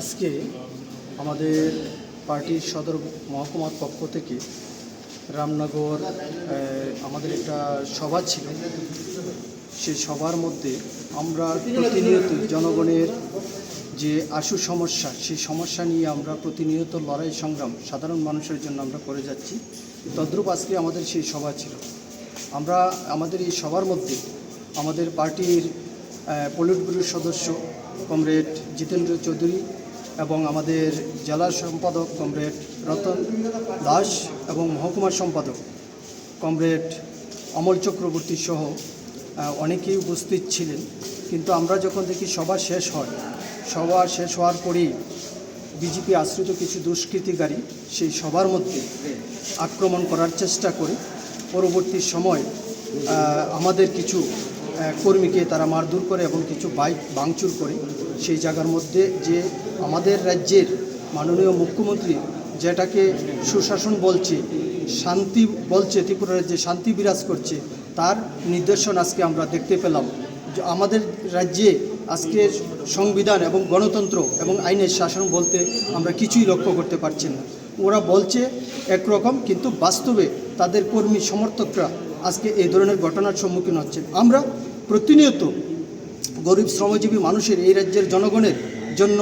আজকে আমাদের পার্টির সদর মহকুমার পক্ষ থেকে রামনগর আমাদের একটা সভা ছিল। সেই সভার মধ্যে আমরা প্রতিনিয়ত জনগণের যে আশু সমস্যা, সেই সমস্যা নিয়ে আমরা প্রতিনিয়ত লড়াই সংগ্রাম সাধারণ মানুষের জন্য আমরা করে যাচ্ছি। তদ্রূপ আজকে আমাদের সেই সভা ছিল। আমরা আমাদের এই সভার মধ্যে আমাদের পার্টির পলিট ব্যুরোর সদস্য কমরেড জিতেন্দ্র চৌধুরী এবং আমাদের জেলা সম্পাদক কমরেড রতন দাস এবং মহকুমার সম্পাদক কমরেড অমল চক্রবর্তী সহ অনেকেই উপস্থিত ছিলেন। কিন্তু আমরা যখন দেখি সভা শেষ হয়, সভা শেষ হওয়ার পরেই বিজেপি আশ্রিত কিছু দুষ্কৃতিকারী সেই সভার মধ্যে আক্রমণ করার চেষ্টা করে। পরবর্তী সময় আমাদের কিছু কর্মীকে তারা মারধর করে এবং কিছু বাইক ভাঙচুর করে। সেই জায়গার মধ্যে যে আমাদের রাজ্যের মাননীয় মুখ্যমন্ত্রী যেটাকে সুশাসন বলছে, শান্তি বলছে, ত্রিপুরা রাজ্যে শান্তি বিরাজ করছে, তার নিদর্শন আজকে আমরা দেখতে পেলাম। যে আমাদের রাজ্যে আজকে সংবিধান এবং গণতন্ত্র এবং আইনের শাসন বলতে আমরা কিছুই লক্ষ্য করতে পারছি না। ওরা বলছে একরকম, কিন্তু বাস্তবে তাদের কর্মী সমর্থকরা আজকে এই ধরনের ঘটনার সম্মুখীন হচ্ছেন। আমরা প্রতিনিয়ত গরিব শ্রমজীবী মানুষের এই রাজ্যের জনগণের জন্য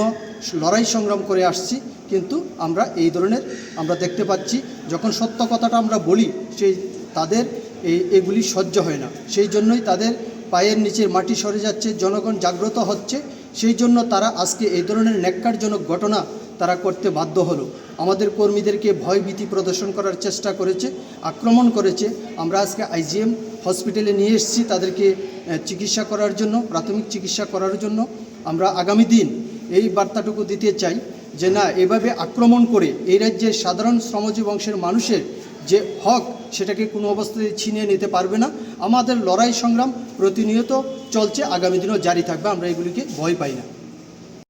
লড়াই সংগ্রাম করে আসছি। কিন্তু আমরা এই ধরনের আমরা দেখতে পাচ্ছি, যখন সত্য কথাটা আমরা বলি, সেই তাদের এই এগুলি সহ্য হয় না। সেই জন্যই তাদের পায়ের নিচের মাটি সরে যাচ্ছে, জনগণ জাগ্রত হচ্ছে। সেই জন্য তারা আজকে এই ধরনের ন্যাক্কারজনক ঘটনা তারা করতে বাধ্য হলো। আমাদের কর্মীদেরকে ভয়ভীতি প্রদর্শন করার চেষ্টা করেছে, আক্রমণ করেছে। আমরা আজকে আইজিএম হসপিটালে নিয়ে এসেছি তাদেরকে চিকিৎসা করার জন্য, প্রাথমিক চিকিৎসা করার জন্য। আমরা আগামী দিন এই বার্তাটুকু দিতে চাই যে, না, এভাবে আক্রমণ করে এই রাজ্যের সাধারণ শ্রমজীব অংশের মানুষের যে হক সেটাকে কোনো অবস্থায় ছিনিয়ে নিতে পারবে না। আমাদের লড়াই সংগ্রাম প্রতিনিয়ত চলছে, আগামী দিনও জারি থাকবে, আমরা এগুলিকে ভয় পাই না।